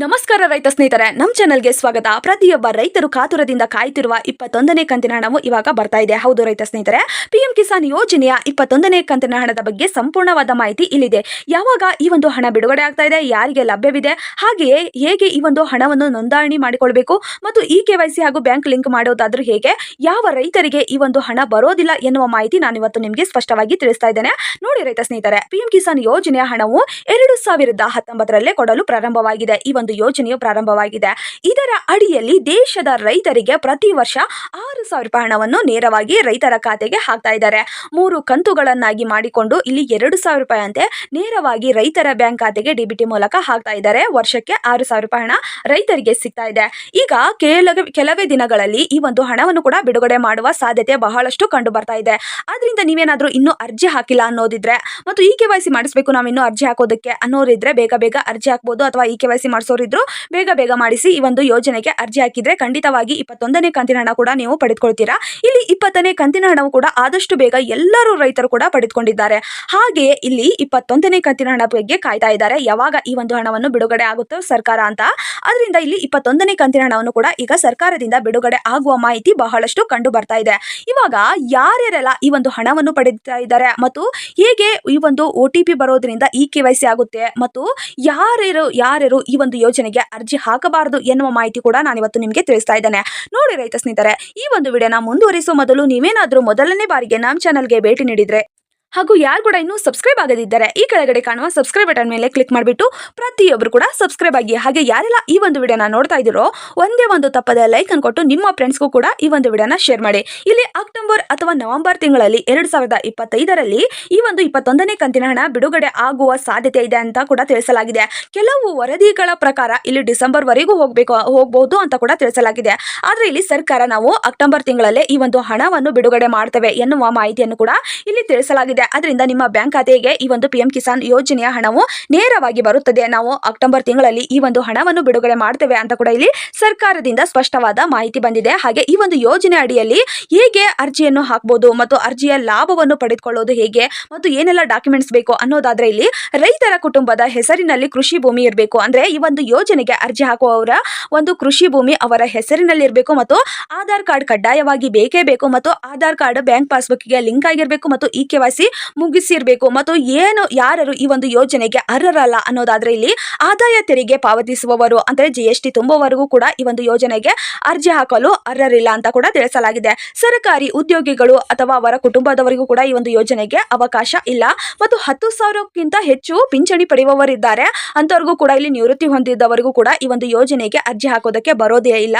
ನಮಸ್ಕಾರ ರೈತ ಸ್ನೇಹಿತರೆ ನಮ್ಮ ಚಾನಲ್ಗೆ ಸ್ವಾಗತ. ಪ್ರತಿಯೊಬ್ಬ ರೈತರು ಕಾತುರದಿಂದ ಕಾಯ್ತಿರುವ ಇಪ್ಪತ್ತೊಂದನೇ ಕಂತಿನ ಹಣವು ಇವಾಗ ಬರ್ತಾ ಇದೆ. ಹೌದು ರೈತ ಸ್ನೇಹಿತರೆ ಪಿಎಂ ಕಿಸಾನ್ ಯೋಜನೆಯ ಇಪ್ಪತ್ತೊಂದನೇ ಕಂತಿನ ಹಣದ ಬಗ್ಗೆ ಸಂಪೂರ್ಣವಾದ ಮಾಹಿತಿ ಇಲ್ಲಿದೆ. ಯಾವಾಗ ಈ ಒಂದು ಹಣ ಬಿಡುಗಡೆ ಆಗ್ತಾ ಇದೆ, ಯಾರಿಗೆ ಲಭ್ಯವಿದೆ, ಹಾಗೆಯೇ ಹೇಗೆ ಈ ಒಂದು ಹಣವನ್ನು ನೋಂದಣಿ ಮಾಡಿಕೊಳ್ಬೇಕು, ಮತ್ತು ಇ ಕೆ ವೈ ಸಿ ಹಾಗೂ ಬ್ಯಾಂಕ್ ಲಿಂಕ್ ಮಾಡೋದಾದ್ರೂ ಹೇಗೆ, ಯಾವ ರೈತರಿಗೆ ಈ ಒಂದು ಹಣ ಬರೋದಿಲ್ಲ ಎನ್ನುವ ಮಾಹಿತಿ ನಾನು ಇವತ್ತು ನಿಮಗೆ ಸ್ಪಷ್ಟವಾಗಿ ತಿಳಿಸ್ತಾ ಇದ್ದೇನೆ. ನೋಡಿ ರೈತ ಸ್ನೇಹಿತರೆ ಪಿಎಂ ಕಿಸಾನ್ ಯೋಜನೆಯ ಹಣವು ಎರಡು ಸಾವಿರದ ಹತ್ತೊಂಬತ್ತರಲ್ಲೇ ಕೊಡಲು ಪ್ರಾರಂಭವಾಗಿದೆ. ಈ ಯೋಜನೆಯು ಪ್ರಾರಂಭವಾಗಿದೆ. ಇದರ ಅಡಿಯಲ್ಲಿ ದೇಶದ ರೈತರಿಗೆ ಪ್ರತಿ ವರ್ಷ ಆರು ಸಾವಿರ ರೂಪಾಯಿ ಹಣವನ್ನು ನೇರವಾಗಿ ರೈತರ ಖಾತೆಗೆ ಹಾಕ್ತಾ ಇದ್ದಾರೆ. ಮೂರು ಕಂತುಗಳನ್ನಾಗಿ ಮಾಡಿಕೊಂಡು ಇಲ್ಲಿ ಎರಡು ಸಾವಿರ ರೂಪಾಯಿ ಅಂತೆ ನೇರವಾಗಿ ರೈತರ ಬ್ಯಾಂಕ್ ಖಾತೆಗೆ ಡಿಬಿಟಿ ಮೂಲಕ ಹಾಕ್ತಾ ಇದ್ದಾರೆ. ವರ್ಷಕ್ಕೆ ಆರು ಸಾವಿರ ರೂಪಾಯಿ ಹಣ ರೈತರಿಗೆ ಸಿಗ್ತಾ ಇದೆ. ಈಗ ಕೆಲವೇ ಕೆಲವೇ ದಿನಗಳಲ್ಲಿ ಈ ಒಂದು ಹಣವನ್ನು ಕೂಡ ಬಿಡುಗಡೆ ಮಾಡುವ ಸಾಧ್ಯತೆ ಬಹಳಷ್ಟು ಕಂಡು ಬರ್ತಾ ಇದೆ. ಆದ್ರಿಂದ ನೀವೇನಾದ್ರೂ ಇನ್ನೂ ಅರ್ಜಿ ಹಾಕಿಲ್ಲ ಅನ್ನೋದಿದ್ರೆ ಮತ್ತು ಇ ಕೆ ವೈ ಸಿ ಮಾಡಿಸ್ಬೇಕು ನಾವು ಇನ್ನೂ ಅರ್ಜಿ ಹಾಕೋದಕ್ಕೆ ಅನ್ನೋರಿದ್ರೆ ಬೇಗ ಬೇಗ ಅರ್ಜಿ ಹಾಕ್ಬೋದು ಅಥವಾ ಇ ಕೆ ವೈ ಸಿ ಮಾಡಿಸೋರಿದ್ರು ಬೇಗ ಬೇಗ ಮಾಡಿಸಿ ಈ ಒಂದು ಯೋಜನೆಗೆ ಅರ್ಜಿ ಹಾಕಿದ್ರೆ ಖಂಡಿತವಾಗಿ ಇಪ್ಪತ್ತೊಂದನೇ ಕಂತಿನ ಹಣ ಕೂಡ ನೀವು ಪಡೆದುಕೊಳ್ತೀರಾ. ಇಲ್ಲಿ ಇಪ್ಪತ್ತನೇ ಕಂತಿನ ಹಣವು ಕೂಡ ಆದಷ್ಟು ಬೇಗ ಎಲ್ಲರೂ ರೈತರು ಕೂಡ ಪಡೆದುಕೊಂಡಿದ್ದಾರೆ. ಹಾಗೆಯೇ ಇಲ್ಲಿ ಇಪ್ಪತ್ತೊಂದನೇ ಕಂತಿನ ಹಣ ಬಗ್ಗೆ ಕಾಯ್ತಾ ಇದ್ದಾರೆ. ಯಾವಾಗ ಈ ಒಂದು ಹಣವನ್ನು ಬಿಡುಗಡೆ ಆಗುತ್ತೋ ಸರ್ಕಾರ ಅಂತ. ಅದರಿಂದ ಇಲ್ಲಿ ಇಪ್ಪತ್ತೊಂದನೇ ಕಂತಿನ ಹಣವನ್ನು ಕೂಡ ಈಗ ಸರ್ಕಾರದಿಂದ ಬಿಡುಗಡೆ ಆಗುವ ಮಾಹಿತಿ ಬಹಳಷ್ಟು ಕಂಡು ಬರ್ತಾ ಇದೆ. ಇವಾಗ ಯಾರ್ಯಾರೆಲ್ಲ ಈ ಒಂದು ಹಣವನ್ನು ಪಡೆಯುತ್ತಾ ಇದ್ದಾರೆ ಮತ್ತು ಹೇಗೆ ಈ ಒಂದು ಒ ಟಿ ಪಿ ಬರೋದ್ರಿಂದ ಇ ಕೆ ವೈ ಸಿ ಆಗುತ್ತೆ ಮತ್ತು ಯಾರ್ಯಾರು ಯಾರ್ಯಾರು ಈ ಒಂದು ಯೋಜನೆಗೆ ಅರ್ಜಿ ಹಾಕಬಾರದು ಎನ್ನುವ ಮಾಹಿತಿ ಕೂಡ ನಾನು ಇವತ್ತು ನಿಮಗೆ ತಿಳಿಸ್ತಾ ಇದ್ದೇನೆ. ನೋಡಿ ರೈತ ಸ್ನೇಹಿತರೆ, ಈ ಒಂದು ವಿಡಿಯೋನ ಮುಂದುವರಿಸುವ ಮೊದಲು ನೀವೇನಾದರೂ ಮೊದಲನೇ ಬಾರಿಗೆ ನಮ್ಮ ಚಾನಲ್ಗೆ ಭೇಟಿ ನೀಡಿದ್ರೆ ಹಾಗೂ ಯಾರು ಕೂಡ ಇನ್ನೂ ಸಬ್ಸ್ಕ್ರೈಬ್ ಆಗದಿದ್ದರೆ ಈ ಕೆಳಗಡೆ ಕಾಣುವ ಸಬ್ಸ್ಕ್ರೈಬ್ ಬಟನ್ ಮೇಲೆ ಕ್ಲಿಕ್ ಮಾಡಿಬಿಟ್ಟು ಪ್ರತಿಯೊಬ್ಬರು ಕೂಡ ಸಬ್ಸ್ಕ್ರೈಬ್ ಆಗಿ ಹಾಗೆ ಯಾರೆಲ್ಲ ಈ ಒಂದು ವಿಡಿಯೋನ ನೋಡ್ತಾ ಇದ್ದೀರೋ ಒಂದೇ ಒಂದು ತಪ್ಪದ ಲೈಕ್ ಅನ್ಕೊಟ್ಟು ನಿಮ್ಮ ಫ್ರೆಂಡ್ಸ್ಗೂ ಕೂಡ ಈ ಒಂದು ವಿಡಿಯೋನ ಶೇರ್ ಮಾಡಿ. ಇಲ್ಲಿ ಅಕ್ಟೋಬರ್ ಅಥವಾ ನವೆಂಬರ್ ತಿಂಗಳಲ್ಲಿ ಎರಡು ಸಾವಿರದ ಇಪ್ಪತ್ತೈದರಲ್ಲಿ ಈ ಒಂದು ಇಪ್ಪತ್ತೊಂದನೇ ಕಂತಿನ ಹಣ ಬಿಡುಗಡೆ ಆಗುವ ಸಾಧ್ಯತೆ ಇದೆ ಅಂತ ಕೂಡ ತಿಳಿಸಲಾಗಿದೆ. ಕೆಲವು ವರದಿಗಳ ಪ್ರಕಾರ ಇಲ್ಲಿ ಡಿಸೆಂಬರ್ ವರೆಗೂ ಹೋಗಬೇಕು ಹೋಗಬಹುದು ಅಂತ ಕೂಡ ತಿಳಿಸಲಾಗಿದೆ. ಆದರೆ ಇಲ್ಲಿ ಸರ್ಕಾರ ನಾವು ಅಕ್ಟೋಬರ್ ತಿಂಗಳಲ್ಲೇ ಈ ಒಂದು ಹಣವನ್ನು ಬಿಡುಗಡೆ ಮಾಡ್ತೇವೆ ಎನ್ನುವ ಮಾಹಿತಿಯನ್ನು ಕೂಡ ಇಲ್ಲಿ ತಿಳಿಸಲಾಗಿದೆ. ಅದರಿಂದ ನಿಮ್ಮ ಬ್ಯಾಂಕ್ ಖಾತೆಗೆ ಈ ಒಂದು ಪಿಎಂ ಕಿಸಾನ್ ಯೋಜನೆಯ ಹಣವು ನೇರವಾಗಿ ಬರುತ್ತದೆ. ನಾವು ಅಕ್ಟೋಬರ್ ತಿಂಗಳಲ್ಲಿ ಈ ಒಂದು ಹಣವನ್ನು ಬಿಡುಗಡೆ ಮಾಡ್ತೇವೆ ಅಂತ ಕೂಡ ಇಲ್ಲಿ ಸರ್ಕಾರದಿಂದ ಸ್ಪಷ್ಟವಾದ ಮಾಹಿತಿ ಬಂದಿದೆ. ಹಾಗೆ ಈ ಒಂದು ಯೋಜನೆ ಅಡಿಯಲ್ಲಿ ಹೇಗೆ ಅರ್ಜಿಯನ್ನು ಹಾಕಬಹುದು ಮತ್ತು ಅರ್ಜಿಯ ಲಾಭವನ್ನು ಪಡೆದುಕೊಳ್ಳೋದು ಹೇಗೆ ಮತ್ತು ಏನೆಲ್ಲ ಡಾಕ್ಯುಮೆಂಟ್ಸ್ ಬೇಕು ಅನ್ನೋದಾದ್ರೆ ಇಲ್ಲಿ ರೈತರ ಕುಟುಂಬದ ಹೆಸರಿನಲ್ಲಿ ಕೃಷಿ ಭೂಮಿ ಇರಬೇಕು. ಅಂದ್ರೆ ಈ ಒಂದು ಯೋಜನೆಗೆ ಅರ್ಜಿ ಹಾಕುವವರ ಒಂದು ಕೃಷಿ ಭೂಮಿ ಅವರ ಹೆಸರಿನಲ್ಲಿ ಇರಬೇಕು ಮತ್ತು ಆಧಾರ್ ಕಾರ್ಡ್ ಕಡ್ಡಾಯವಾಗಿ ಬೇಕೇ ಬೇಕು ಮತ್ತು ಆಧಾರ್ ಕಾರ್ಡ್ ಬ್ಯಾಂಕ್ ಪಾಸ್ಬುಕ್ಗೆ ಲಿಂಕ್ ಆಗಿರಬೇಕು ಮತ್ತು ಇ ಕೆ ಮುಗಿಸಿರ್ಬೇಕು. ಮತ್ತು ಏನು ಯಾರು ಈ ಒಂದು ಯೋಜನೆಗೆ ಅರ್ಹರಲ್ಲ ಅನ್ನೋದಾದ್ರೆ ಇಲ್ಲಿ ಆದಾಯ ತೆರಿಗೆ ಪಾವತಿಸುವವರು, ಅಂದ್ರೆ ಜಿ ಎಸ್ ಟಿ ತುಂಬುವವರೆಗೂ ಕೂಡ ಈ ಒಂದು ಯೋಜನೆಗೆ ಅರ್ಜಿ ಹಾಕಲು ಅರ್ಹರಿಲ್ಲ ಅಂತ ಕೂಡ ತಿಳಿಸಲಾಗಿದೆ. ಸರ್ಕಾರಿ ಉದ್ಯೋಗಿಗಳು ಅಥವಾ ಅವರ ಕುಟುಂಬದವರಿಗೂ ಕೂಡ ಈ ಒಂದು ಯೋಜನೆಗೆ ಅವಕಾಶ ಇಲ್ಲ. ಮತ್ತು ಹತ್ತು ಸಾವಿರಕ್ಕಿಂತ ಹೆಚ್ಚು ಪಿಂಚಣಿ ಪಡೆಯುವವರಿದ್ದಾರೆ. ಅಂತವರಿಗೂ ಕೂಡ ಇಲ್ಲಿ ನಿವೃತ್ತಿ ಹೊಂದಿದ್ದವರಿಗೂ ಕೂಡ ಈ ಒಂದು ಯೋಜನೆಗೆ ಅರ್ಜಿ ಹಾಕೋದಕ್ಕೆ ಬರೋದೇ ಇಲ್ಲ.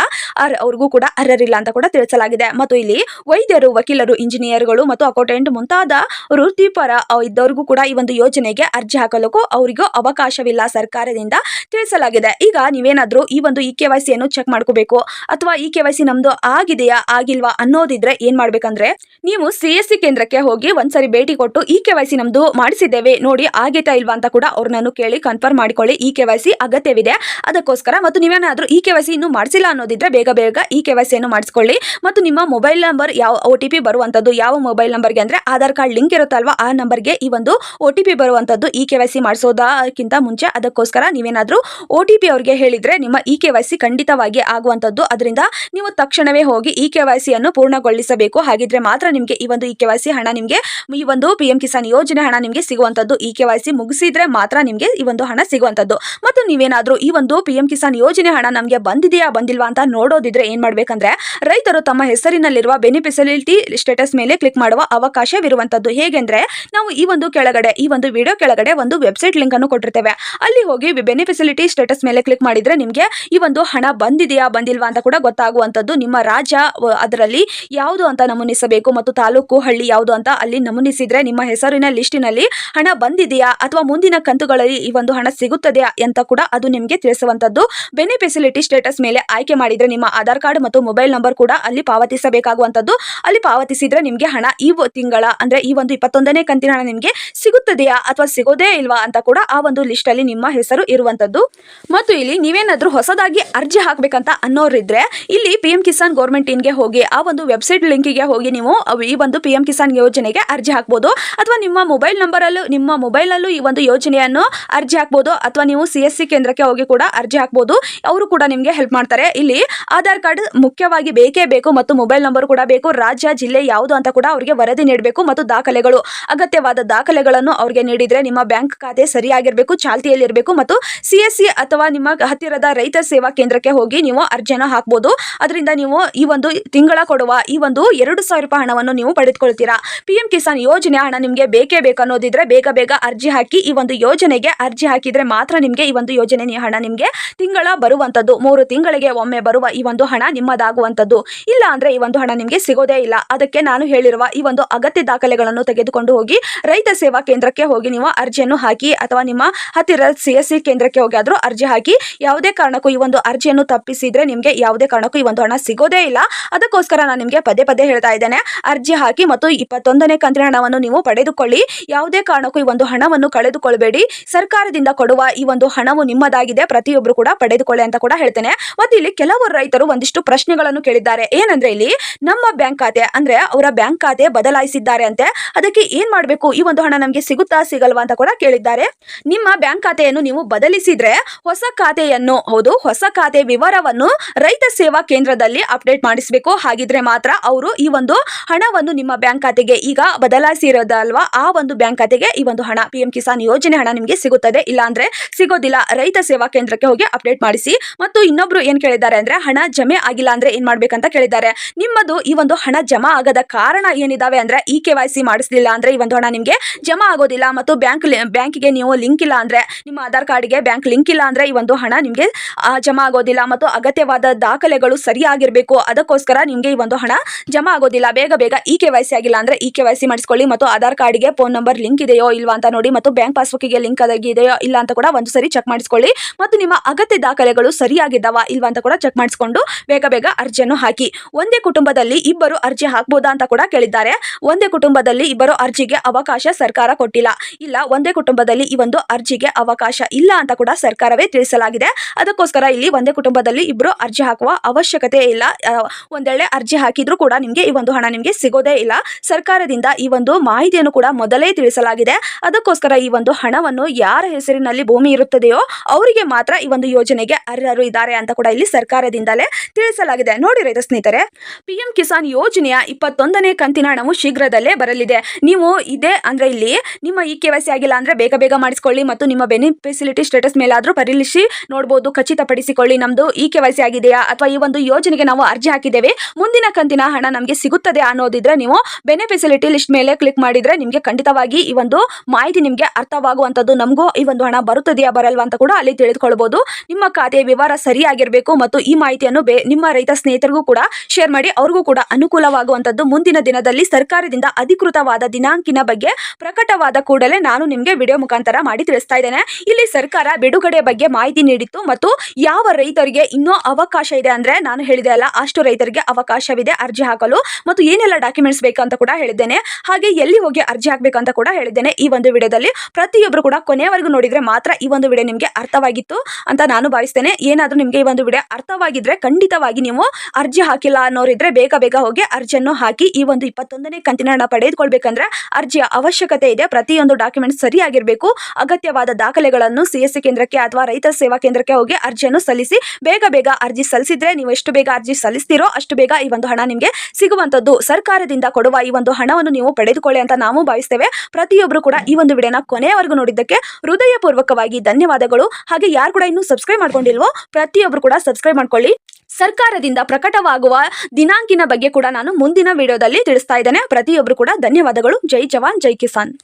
ಅವ್ರಿಗೂ ಕೂಡ ಅರ್ಹರಿಲ್ಲ ಅಂತ ಕೂಡ ತಿಳಿಸಲಾಗಿದೆ. ಮತ್ತು ಇಲ್ಲಿ ವೈದ್ಯರು, ವಕೀಲರು, ಇಂಜಿನಿಯರ್ಗಳು ಮತ್ತು ಅಕೌಂಟೆಂಟ್ ಮುಂತಾದ ವೃತ್ತಿಪರ ಇದ್ದವ್ರಿಗೂ ಕೂಡ ಈ ಒಂದು ಯೋಜನೆಗೆ ಅರ್ಜಿ ಹಾಕಲಿಕ್ಕೂ ಅವರಿಗೂ ಅವಕಾಶವಿಲ್ಲ ಸರ್ಕಾರದಿಂದ ತಿಳಿಸಲಾಗಿದೆ. ಈಗ ನೀವೇನಾದರೂ ಈ ಒಂದು ಇ ಕೆ ವೈ ಸಿಯನ್ನು ಚೆಕ್ ಮಾಡ್ಕೋಬೇಕು ಅಥವಾ ಇ ಕೆ ವೈ ಸಿ ನಮ್ದು ಆಗಿದೆಯಾ, ಆಗಿಲ್ವಾ ಅನ್ನೋದಿದ್ರೆ ಏನ್ ಮಾಡ್ಬೇಕಂದ್ರೆ ನೀವು ಸಿ ಎಸ್ ಸಿ ಕೇಂದ್ರಕ್ಕೆ ಹೋಗಿ ಒಂದ್ಸರಿ ಭೇಟಿ ಕೊಟ್ಟು ಇ ಕೆ ವೈ ಸಿ ನಮ್ದು ಮಾಡಿಸಿದ್ದೇವೆ, ನೋಡಿ ಆಗೈತಾ ಇಲ್ವಾ ಅಂತ ಕೂಡ ಅವ್ರನ್ನ ಕೇಳಿ ಕನ್ಫರ್ಮ್ ಮಾಡಿಕೊಳ್ಳಿ ಇ ಕೆ ವೈ ಸಿ ಅಗತ್ಯವಿದೆ. ಅದಕ್ಕೋಸ್ಕರ ಮತ್ತು ನೀವೇನಾದ್ರೂ ಇ ಕೆ ವೈ ಸಿ ಇನ್ನೂ ಮಾಡಿಸಿಲ್ಲ ಅನ್ನೋದಿದ್ರೆ ಬೇಗ ಬೇಗ ಇ ಕೆ ವೈ ಸಿಯನ್ನು ಮಾಡಿಸ್ಕೊಳ್ಳಿ. ಮತ್ತು ನಿಮ್ಮ ಮೊಬೈಲ್ ನಂಬರ್ ಯಾವ, ಒ, ಟಿ, ಪಿ ಬರುವಂಥದ್ದು ಯಾವ ಮೊಬೈಲ್ ನಂಬರ್ಗೆ ಅಂದ್ರೆ ಆಧಾರ್ ಕಾರ್ಡ್ ಲಿಂಕ್ ಇರುತ್ತಲ್ವಾ? ಆ ನಂಬರ್ಗೆ ಈ ಒಂದು ಒ ಟಿ ಪಿ ಬರುವಂಥದ್ದು ಇ ಕೆ ವೈ ಸಿ ಮಾಡಿಸೋದಕ್ಕಿಂತ ಮುಂಚೆ ಅದಕ್ಕೋಸ್ಕರ ನೀವೇನಾದರೂ ಒ ಟಿ ಪಿ ಅವ್ರಿಗೆ ಹೇಳಿದರೆ ನಿಮ್ಮ ಇ ಕೆ ವೈ ಸಿ ಖಂಡಿತವಾಗಿ ಆಗುವಂಥದ್ದು. ಅದರಿಂದ ನೀವು ತಕ್ಷಣವೇ ಹೋಗಿ ಇ ಕೆ ವೈ ಸಿಯನ್ನು ಪೂರ್ಣಗೊಳಿಸಬೇಕು. ಹಾಗಿದ್ರೆ ಮಾತ್ರ ನಿಮಗೆ ಈ ಒಂದು ಇ ಕೆ ವೈ ಸಿ ಹಣ ನಿಮಗೆ, ಈ ಒಂದು ಪಿ ಎಂ ಕಿಸಾನ್ ಯೋಜನೆ ಹಣ ನಿಮಗೆ ಸಿಗುವಂಥದ್ದು. ಇ ಕೆ ವೈ ಸಿ ಮುಗಿಸಿದ್ರೆ ಮಾತ್ರ ನಿಮಗೆ ಈ ಒಂದು ಹಣ ಸಿಗುವಂಥದ್ದು. ಮತ್ತು ನೀವೇನಾದರೂ ಈ ಒಂದು ಪಿ ಎಂ ಕಿಸಾನ್ ಯೋಜನೆ ಹಣ ನಮಗೆ ಬಂದಿದೆಯಾ, ಬಂದಿಲ್ವಾ ಅಂತ ನೋಡೋದಿದ್ರೆ ಏನು ಮಾಡಬೇಕಂದ್ರೆ ರೈತರು ತಮ್ಮ ಹೆಸರಿನಲ್ಲಿರುವ ಬೆನಿಫಿಸಿಲಿಟಿ ಸ್ಟೇಟಸ್ ಮೇಲೆ ಕ್ಲಿಕ್ ಮಾಡುವ ಅವಕಾಶವಿರುವಂಥದ್ದು. ಹೇಗೆಂದ್ರೆ ನಾವು ಈ ಒಂದು ಕೆಳಗಡೆ, ಈ ಒಂದು ವಿಡಿಯೋ ಕೆಳಗಡೆ ಒಂದು ವೆಬ್ಸೈಟ್ ಲಿಂಕ್ ಅನ್ನು ಕೊಟ್ಟಿರ್ತೇವೆ. ಅಲ್ಲಿ ಹೋಗಿ ಬೆನಿಫಿಸಿಲಿಟಿ ಸ್ಟೇಟಸ್ ಮೇಲೆ ಕ್ಲಿಕ್ ಮಾಡಿದ್ರೆ ನಿಮಗೆ ಈ ಒಂದು ಹಣ ಬಂದಿದೆಯಾ, ಬಂದಿಲ್ವಾ ಅಂತ ಕೂಡ ಗೊತ್ತಾಗುವಂಥದ್ದು. ನಿಮ್ಮ ರಾಜ್ಯ ಅದರಲ್ಲಿ ಯಾವುದು ಅಂತ ನಮೂನಿಸಬೇಕು ಮತ್ತು ತಾಲೂಕು, ಹಳ್ಳಿ ಯಾವುದು ಅಂತ ಅಲ್ಲಿ ನಮೂನಿಸಿದ್ರೆ ನಿಮ್ಮ ಹೆಸರಿನ ಲಿಸ್ಟಿನಲ್ಲಿ ಹಣ ಬಂದಿದೆಯಾ ಅಥವಾ ಮುಂದಿನ ಕಂತುಗಳಲ್ಲಿ ಈ ಒಂದು ಹಣ ಸಿಗುತ್ತದೆಯಾ ಅಂತ ಕೂಡ ಅದು ನಿಮಗೆ ತಿಳಿಸುವಂಥದ್ದು. ಬೆನಿಫಿಸಿಲಿಟಿ ಸ್ಟೇಟಸ್ ಮೇಲೆ ಆಯ್ಕೆ ಮಾಡಿದ್ರೆ ನಿಮ್ಮ ಆಧಾರ್ ಕಾರ್ಡ್ ಮತ್ತು ಮೊಬೈಲ್ ನಂಬರ್ ಕೂಡ ಅಲ್ಲಿ ಪಾವತಿಸಬೇಕಾಗುವಂಥದ್ದು. ಅಲ್ಲಿ ಪಾವತಿಸಿದ್ರೆ ನಿಮಗೆ ಹಣ ಈ ತಿಂಗಳ, ಅಂದ್ರೆ ಈ ಒಂದು ಇಪ್ಪತ್ತೊಂದನೇ ಕಂತಿನ ಹಣ ನಿಮಗೆ ಸಿಗುತ್ತದೆಯಾ ಅಥವಾ ಸಿಗೋದೇ ಇಲ್ವಾ ಅಂತ ಕೂಡ ಆ ಒಂದು ಲಿಸ್ಟ್ ಅಲ್ಲಿ ನಿಮ್ಮ ಹೆಸರು ಇರುವಂತದ್ದು. ಮತ್ತು ಇಲ್ಲಿ ನೀವೇನಾದ್ರೂ ಹೊಸದಾಗಿ ಅರ್ಜಿ ಹಾಕಬೇಕಂತ ಅನ್ನೋರಿದ್ರೆ ಇಲ್ಲಿ ಪಿ ಎಂ ಕಿಸಾನ್ ಗೌರ್ಮೆಂಟ್ ಇನ್ಗೆ ಹೋಗಿ, ಆ ಒಂದು ವೆಬ್ಸೈಟ್ ಲಿಂಕಿಗೆ ಹೋಗಿ ನೀವು ಈ ಒಂದು ಪಿ ಕಿಸಾನ್ ಯೋಜನೆಗೆ ಅರ್ಜಿ ಹಾಕ್ಬೋದು. ಅಥವಾ ನಿಮ್ಮ ಮೊಬೈಲ್ ನಂಬರಲ್ಲೂ ನಿಮ್ಮ ಮೊಬೈಲಲ್ಲೂ ಈ ಒಂದು ಯೋಜನೆಯನ್ನು ಅರ್ಜಿ ಹಾಕ್ಬೋದು. ಅಥವಾ ನೀವು ಸಿ ಎಸ್ ಸಿ ಕೇಂದ್ರಕ್ಕೆ ಹೋಗಿ ಕೂಡ ಅರ್ಜಿ ಹಾಕ್ಬೋದು. ಅವರು ಕೂಡ ನಿಮಗೆ ಹೆಲ್ಪ್ ಮಾಡ್ತಾರೆ. ಇಲ್ಲಿ ಆಧಾರ್ ಕಾರ್ಡ್ ಮುಖ್ಯವಾಗಿ ಬೇಕೇ ಬೇಕು ಮತ್ತು ಮೊಬೈಲ್ ನಂಬರ್ ಕೂಡ ಬೇಕು. ರಾಜ್ಯ, ಜಿಲ್ಲೆ ಯಾವುದು ಅಂತ ಕೂಡ ಅವರಿಗೆ ವರದಿ ನೀಡಬೇಕು ಮತ್ತು ದಾಖಲೆಗಳು ಅಗತ್ಯವಾದ ದಾಖಲೆಗಳನ್ನು ಅವರಿಗೆ ನೀಡಿದ್ರೆ ನಿಮ್ಮ ಬ್ಯಾಂಕ್ ಖಾತೆ ಸರಿಯಾಗಿರಬೇಕು, ಚಾಲ್ತಿಯಲ್ಲಿರಬೇಕು ಮತ್ತು ಸಿ ಅಥವಾ ನಿಮ್ಮ ಹತ್ತಿರದ ರೈತ ಸೇವಾ ಕೇಂದ್ರಕ್ಕೆ ಹೋಗಿ ನೀವು ಅರ್ಜಿಯನ್ನು ಹಾಕ್ಬೋದು. ಅದರಿಂದ ನೀವು ಈ ಒಂದು ತಿಂಗಳ ಕೊಡುವ ಈ ಒಂದು ಎರಡು ಸಾವಿರ ರೂಪಾಯಿ ಹಣವನ್ನು ನೀವು ಪಡೆದುಕೊಳ್ತೀರಾ. ಪಿ ಎಂ ಕಿಸಾನ್ ಯೋಜನೆ ಹಣ ನಿಮಗೆ ಬೇಕೇ ಬೇಕು ಅನ್ನೋದಿದ್ರೆ ಬೇಗ ಬೇಗ ಅರ್ಜಿ ಹಾಕಿ ಈ ಒಂದು ಯೋಜನೆಗೆ ಅರ್ಜಿ ಹಾಕಿದ್ರೆ ಮಾತ್ರ ನಿಮಗೆ ಈ ಒಂದು ಯೋಜನೆ ಹಣ ನಿಮಗೆ ತಿಂಗಳ ಬರುವಂತದ್ದು ಮೂರು ತಿಂಗಳಿಗೆ ಒಮ್ಮೆ ಬರುವ ಈ ಒಂದು ಹಣ ನಿಮ್ಮದಾಗುವಂತದ್ದು ಇಲ್ಲ ಅಂದ್ರೆ ಈ ಒಂದು ಹಣ ನಿಮಗೆ ಸಿಗೋದೇ ಇಲ್ಲ. ಅದಕ್ಕೆ ನಾನು ಹೇಳಿರುವ ಈ ಒಂದು ಅಗತ್ಯ ದಾಖಲೆಗಳನ್ನು ತೆಗೆದುಕೊಂಡು ಹೋಗಿ ರೈತ ಸೇವಾ ಕೇಂದ್ರಕ್ಕೆ ಹೋಗಿ ನೀವು ಅರ್ಜಿಯನ್ನು ಹಾಕಿ ಅಥವಾ ನಿಮ್ಮ ಹತ್ತಿರ ಸಿ ಎಸ್ ಸಿ ಕೇಂದ್ರಕ್ಕೆ ಹೋಗಿ ಆದರೂ ಅರ್ಜಿ ಹಾಕಿ ಯಾವುದೇ ಕಾರಣಕ್ಕೂ ಈ ಒಂದು ಅರ್ಜಿಯನ್ನು ತಪ್ಪಿಸಿದ್ರೆ ನಿಮಗೆ ಯಾವುದೇ ಕಾರಣಕ್ಕೂ ಈ ಒಂದು ಹಣ ಸಿಗೋದೇ ಇಲ್ಲ. ಅದಕ್ಕೋಸ್ಕರ ನಾನು ನಿಮಗೆ ಪದೇ ಪದೇ ಹೇಳ್ತಾ ಇದ್ದೇನೆ. ಅರ್ಜಿ ಹಾಕಿ ಮತ್ತು ಇಪ್ಪತ್ತೊಂದನೇ ಕಂತಿನ ಹಣವನ್ನು ನೀವು ಪಡೆದುಕೊಳ್ಳಿ. ಯಾವುದೇ ಕಾರಣಕ್ಕೂ ಈ ಒಂದು ಹಣವನ್ನು ಕಳೆದುಕೊಳ್ಳಬೇಡಿ ಸರ್ಕಾರದಿಂದ ಕೊಡುವ ಈ ಒಂದು ಹಣವು ನಿಮ್ಮದಾಗಿದೆ. ಪ್ರತಿಯೊಬ್ಬರು ಕೂಡ ಪಡೆದುಕೊಳ್ಳಿ ಅಂತ ಕೂಡ ಹೇಳ್ತೇನೆ. ಮತ್ತು ಇಲ್ಲಿ ಕೆಲವು ರೈತರು ಒಂದಿಷ್ಟು ಪ್ರಶ್ನೆಗಳನ್ನು ಕೇಳಿದ್ದಾರೆ. ಏನಂದ್ರೆ ಇಲ್ಲಿ ನಮ್ಮ ಬ್ಯಾಂಕ್ ಖಾತೆ ಅಂದ್ರೆ ಅವರ ಬ್ಯಾಂಕ್ ಖಾತೆ ಬದಲಾಯಿಸಿದ್ದಾರೆ ಅಂತೆ. ಅದಕ್ಕೆ ಏನ್ ಮಾಡಬೇಕು? ಈ ಒಂದು ಹಣ ನಮಗೆ ಸಿಗುತ್ತಾ ಸಿಗಲ್ವಾ ಅಂತ ಕೂಡ ಕೇಳಿದ್ದಾರೆ. ನಿಮ್ಮ ಬ್ಯಾಂಕ್ ಖಾತೆಯನ್ನು ನೀವು ಬದಲಿಸಿದ್ರೆ ಹೊಸ ಖಾತೆಯನ್ನು, ಹೌದು, ಹೊಸ ಖಾತೆ ವಿವರವನ್ನು ರೈತ ಸೇವಾ ಕೇಂದ್ರದಲ್ಲಿ ಅಪ್ಡೇಟ್ ಮಾಡಿಸಬೇಕು. ಹಾಗಿದ್ರೆ ಮಾತ್ರ ಅವರು ಈ ಒಂದು ಹಣವನ್ನು ನಿಮ್ಮ ಬ್ಯಾಂಕ್ ಖಾತೆಗೆ ಈಗ ಬದಲಾಯಿಸಿರೋದಲ್ವಾ? ಆ ಒಂದು ಬ್ಯಾಂಕ್ ಖಾತೆಗೆ ಈ ಒಂದು ಹಣ, ಪಿ ಎಂ ಕಿಸಾನ್ ಯೋಜನೆ ಹಣ ನಿಮಗೆ ಸಿಗುತ್ತದೆ. ಇಲ್ಲಾಂದ್ರೆ ಸಿಗೋದಿಲ್ಲ. ರೈತ ಸೇವಾ ಕೇಂದ್ರಕ್ಕೆ ಹೋಗಿ ಅಪ್ಡೇಟ್ ಮಾಡಿಸಿ. ಮತ್ತು ಇನ್ನೊಬ್ರು ಏನ್ ಕೇಳಿದ್ದಾರೆ ಅಂದ್ರೆ ಹಣ ಜಮೆ ಆಗಿಲ್ಲ ಅಂದ್ರೆ ಏನ್ ಮಾಡ್ಬೇಕಂತ ಕೇಳಿದ್ದಾರೆ. ನಿಮ್ಮದು ಈ ಒಂದು ಹಣ ಜಮಾ ಆಗದ ಕಾರಣ ಏನಿದಾವೆ ಅಂದ್ರೆ ಇ ಕೆ ವೈ ಸಿ ಮಾಡಿಸ್ಲಿಲ್ಲ ಅಂದ್ರೆ ಈ ಒಂದು ಹಣ ನಿಮಗೆ ಜಮಾ ಆಗೋದಿಲ್ಲ ಮತ್ತು ಬ್ಯಾಂಕ್ ಬ್ಯಾಂಕಿಗೆ ನೀವು ಲಿಂಕ್ ಇಲ್ಲ ಅಂದ್ರೆ ನಿಮ್ಮ ಆಧಾರ್ ಕಾರ್ಡ್ಗೆ ಬ್ಯಾಂಕ್ ಲಿಂಕ್ ಇಲ್ಲ ಅಂದ್ರೆ ಈ ಒಂದು ಹಣ ನಿಮಗೆ ಜಮಾ ಆಗೋದಿಲ್ಲ ಮತ್ತು ಅಗತ್ಯವಾದ ದಾಖಲೆಗಳು ಸರಿಯಾಗಿರಬೇಕು. ಅದಕ್ಕೋಸ್ಕರ ನಿಮಗೆ ಈ ಒಂದು ಹಣ ಜಮಾ ಆಗೋದಿಲ್ಲ. ಬೇಗ ಬೇಗ ಇ ಕೆ ವೈ ಸಿ ಆಗಿಲ್ಲ ಅಂದ್ರೆ ಇ ಕೆ ವೈ ಸಿ ಮಾಡಿಸ್ಕೊಳ್ಳಿ ಮತ್ತು ಆಧಾರ್ ಕಾರ್ಡ್ಗೆ ಫೋನ್ ನಂಬರ್ ಲಿಂಕ್ ಇದೆಯೋ ಇಲ್ವಾ ಅಂತ ನೋಡಿ ಮತ್ತು ಬ್ಯಾಂಕ್ ಪಾಸ್ಬುಕ್ಗೆ ಲಿಂಕ್ ಆಗಿದೆಯೋ ಇಲ್ಲ ಅಂತ ಕೂಡ ಒಂದು ಸರಿ ಚೆಕ್ ಮಾಡಿಸ್ಕೊಳ್ಳಿ ಮತ್ತು ನಿಮ್ಮ ಅಗತ್ಯ ದಾಖಲೆಗಳು ಸರಿಯಾಗಿದ್ದಾವ ಇಲ್ವಾ ಅಂತ ಕೂಡ ಚೆಕ್ ಮಾಡಿಸ್ಕೊಂಡು ಬೇಗ ಬೇಗ ಅರ್ಜಿಯನ್ನು ಹಾಕಿ. ಒಂದೇ ಕುಟುಂಬದಲ್ಲಿ ಇಬ್ಬರು ಅರ್ಜಿ ಹಾಕ್ಬೋದಾ ಅಂತ ಕೂಡ ಕೇಳಿದ್ದಾರೆ. ಒಂದೇ ಕುಟುಂಬದಲ್ಲಿ ಇಬ್ಬರು ಅರ್ಜಿಗೆ ಅವಕಾಶ ಸರ್ಕಾರ ಕೊಟ್ಟಿಲ್ಲ. ಇಲ್ಲ, ಒಂದೇ ಕುಟುಂಬದಲ್ಲಿ ಈ ಒಂದು ಅರ್ಜಿಗೆ ಅವಕಾಶ ಇಲ್ಲ ಅಂತ ಕೂಡ ಸರ್ಕಾರವೇ ತಿಳಿಸಲಾಗಿದೆ. ಅದಕ್ಕೋಸ್ಕರ ಇಲ್ಲಿ ಒಂದೇ ಕುಟುಂಬದಲ್ಲಿ ಇಬ್ಬರು ಅರ್ಜಿ ಹಾಕುವ ಅವಶ್ಯಕತೆ ಇಲ್ಲ. ಒಂದೇಳೆ ಅರ್ಜಿ ಹಾಕಿದ್ರು ಕೂಡ ನಿಮಗೆ ಈ ಒಂದು ಹಣ ನಿಮಗೆ ಸಿಗೋದೇ ಇಲ್ಲ. ಸರ್ಕಾರದಿಂದ ಈ ಒಂದು ಮಾಹಿತಿಯನ್ನು ಕೂಡ ಮೊದಲೇ ತಿಳಿಸಲಾಗಿದೆ. ಅದಕ್ಕೋಸ್ಕರ ಈ ಒಂದು ಹಣವನ್ನು ಯಾರ ಹೆಸರಿನಲ್ಲಿ ಭೂಮಿ ಇರುತ್ತದೆಯೋ ಅವರಿಗೆ ಮಾತ್ರ ಈ ಒಂದು ಯೋಜನೆಗೆ ಅರ್ಹರು ಇದ್ದಾರೆ ಅಂತ ಕೂಡ ಇಲ್ಲಿ ಸರ್ಕಾರದಿಂದಲೇ ತಿಳಿಸಲಾಗಿದೆ. ನೋಡಿ ಸ್ನೇಹಿತರೆ, ಪಿಎಂ ಕಿಸಾನ್ ಯೋಜನೆಯ ಇಪ್ಪತ್ತೊಂದನೇ ಕಂತಿನ ಹಣವು ಶೀಘ್ರದಲ್ಲೇ ಬರಲಿದೆ. ನೀವು ಇದೇ ಅಂದ್ರೆ ಇಲ್ಲಿ ನಿಮ್ಮ ಇ ಕೆ ಆಗಿಲ್ಲ ಅಂದ್ರೆ ಬೇಗ ಬೇಗ ಮಾಡಿಸ್ಕೊಳ್ಳಿ ಮತ್ತು ನಿಮ್ಮ ಬೆನಿಫಿಸಿಲಿಟಿ ಸ್ಟೇಟಸ್ ಮೇಲಾದರೂ ಪರಿಶೀಲಿಸಿ ನೋಡಬಹುದು ಖಚಿತಪಡಿಸಿಕೊಳ್ಳಿ ನಮ್ದು ಇ ಕೆ ಆಗಿದೆಯಾ ಅಥವಾ ಈ ಒಂದು ಯೋಜನೆಗೆ ನಾವು ಅರ್ಜಿ ಹಾಕಿದ್ದೇವೆ. ಮುಂದಿನ ಕಂತಿನ ಹಣ ನಮಗೆ ಸಿಗುತ್ತದೆ ಅನ್ನೋದಿದ್ರೆ ನೀವು ಬೆನಿಫಿಸಿಲಿಟಿ ಲಿಸ್ಟ್ ಮೇಲೆ ಕ್ಲಿಕ್ ಮಾಡಿದ್ರೆ ನಿಮಗೆ ಖಂಡಿತವಾಗಿ ಈ ಒಂದು ಮಾಹಿತಿ ನಿಮಗೆ ಅರ್ಥವಾಗುವಂತದ್ದು ನಮಗೂ ಈ ಒಂದು ಹಣ ಬರುತ್ತದೆಯಾ ಬರಲ್ವಾ ಅಂತ ಕೂಡ ಅಲ್ಲಿ ತಿಳಿದುಕೊಳ್ಬಹುದು ನಿಮ್ಮ ಖಾತೆಯ ವಿವರ ಸರಿಯಾಗಿರಬೇಕು ಮತ್ತು ಈ ಮಾಹಿತಿಯನ್ನು ನಿಮ್ಮ ರೈತ ಸ್ನೇಹಿತರಿಗೂ ಕೂಡ ಶೇರ್ ಮಾಡಿ, ಅವ್ರಿಗೂ ಕೂಡ ಅನುಕೂಲವಾಗುವಂತದ್ದು ಮುಂದಿನ ದಿನದಲ್ಲಿ ಸರ್ಕಾರದಿಂದ ಅಧಿಕೃತವಾದ ದಿನಾಂಕಿನ ಬಗ್ಗೆ ಪ್ರಕಟವಾದ ಕೂಡಲೇ ನಾನು ನಿಮಗೆ ವಿಡಿಯೋ ಮುಖಾಂತರ ಮಾಡಿ ತಿಳಿಸ್ತಾ ಇದ್ದೇನೆ. ಇಲ್ಲಿ ಸರ್ಕಾರ ಬಿಡುಗಡೆ ಬಗ್ಗೆ ಮಾಹಿತಿ ನೀಡಿತ್ತು ಮತ್ತು ಯಾವ ರೈತರಿಗೆ ಇನ್ನೂ ಅವಕಾಶ ಇದೆ ಅಂದ್ರೆ ನಾನು ಹೇಳಿದೆ ಅಲ್ಲ, ಅಷ್ಟು ರೈತರಿಗೆ ಅವಕಾಶವಿದೆ ಅರ್ಜಿ ಹಾಕಲು ಮತ್ತು ಏನೆಲ್ಲ ಡಾಕ್ಯುಮೆಂಟ್ಸ್ ಬೇಕು ಅಂತ ಕೂಡ ಹೇಳಿದ್ದೇನೆ. ಹಾಗೆ ಎಲ್ಲಿ ಹೋಗಿ ಅರ್ಜಿ ಹಾಕಬೇಕಂತ ಕೂಡ ಹೇಳಿದ್ದೇನೆ ಈ ಒಂದು ವಿಡಿಯೋದಲ್ಲಿ. ಪ್ರತಿಯೊಬ್ಬರು ಕೂಡ ಕೊನೆಯವರೆಗೂ ನೋಡಿದ್ರೆ ಮಾತ್ರ ಈ ಒಂದು ವಿಡಿಯೋ ನಿಮಗೆ ಅರ್ಥವಾಗಿತ್ತು ಅಂತ ನಾನು ಭಾವಿಸ್ತೇನೆ. ಏನಾದರೂ ನಿಮಗೆ ಈ ಒಂದು ವಿಡಿಯೋ ಅರ್ಥವಾಗಿದ್ರೆ ಖಂಡಿತವಾಗಿ ನೀವು ಅರ್ಜಿ ಹಾಕಿಲ್ಲ ಅನ್ನೋರಿದ್ರೆ ಬೇಗ ಬೇಗ ಹೋಗಿ ಅರ್ಜಿಯನ್ನು ಹಾಕಿ ಈ ಒಂದು ಇಪ್ಪತ್ತೊಂದನೇ ಕಂತಿನ ಹಣ ಪಡೆದುಕೊಳ್ಬೇಕಂದ್ರೆ ಅರ್ಜಿಯ ಅವಶ್ಯಕತೆ ಇದೆ. ಪ್ರತಿಯೊಂದು ಡಾಕ್ಯುಮೆಂಟ್ ಸರಿಯಾಗಿರಬೇಕು. ಅಗತ್ಯವಾದ ದಾಖಲೆಗಳನ್ನು ಸಿ ಕೇಂದ್ರಕ್ಕೆ ಅಥವಾ ರೈತ ಸೇವಾ ಕೇಂದ್ರಕ್ಕೆ ಹೋಗಿ ಅರ್ಜಿಯನ್ನು ಸಲ್ಲಿಸಿ. ಬೇಗ ಬೇಗ ಅರ್ಜಿ ಸಲ್ಲಿಸಿದ್ರೆ ನೀವು ಎಷ್ಟು ಬೇಗ ಅರ್ಜಿ ಸಲ್ಲಿಸ್ತೀರೋ ಅಷ್ಟು ಬೇಗ ಈ ಒಂದು ಹಣ ನಿಮಗೆ ಸಿಗುವಂತದ್ದು ಸರ್ಕಾರದಿಂದ ಕೊಡುವ ಈ ಒಂದು ಹಣವನ್ನು ನೀವು ಪಡೆದುಕೊಳ್ಳಿ ಅಂತ ನಾವು ಭಾವಿಸ್ತೇವೆ. ಪ್ರತಿಯೊಬ್ಬರು ಕೂಡ ಈ ಒಂದು ವಿಡಿಯೋನ ಕೊನೆಯವರೆಗೂ ನೋಡಿದ್ದಕ್ಕೆ ಹೃದಯಪೂರ್ವಕವಾಗಿ ಧನ್ಯವಾದಗಳು. ಹಾಗೆ ಯಾರು ಕೂಡ ಇನ್ನೂ ಸಬ್ಸ್ಕ್ರೈಬ್ ಮಾಡ್ಕೊಂಡಿಲ್ವೋ ಪ್ರತಿಯೊಬ್ಬರು ಕೂಡ ಸಬ್ಸ್ಕ್ರೈಬ್ ಮಾಡ್ಕೊಳ್ಳಿ. ಸರ್ಕಾರದಿಂದ ಪ್ರಕಟವಾಗುವ ದಿನಾಂಕಿನ ಬಗ್ಗೆ ಕೂಡ ನಾನು ಮುಂದಿನ ವಿಡಿಯೋದಲ್ಲಿ ತಿಳಿಸ್ತಾ ಇದ್ದೇನೆ. ಪ್ರತಿಯೊಬ್ಬರು ಕೂಡ ಧನ್ಯವಾದಗಳು. ಜೈ ಜವಾನ್, ಜೈ ಕಿಸಾನ್.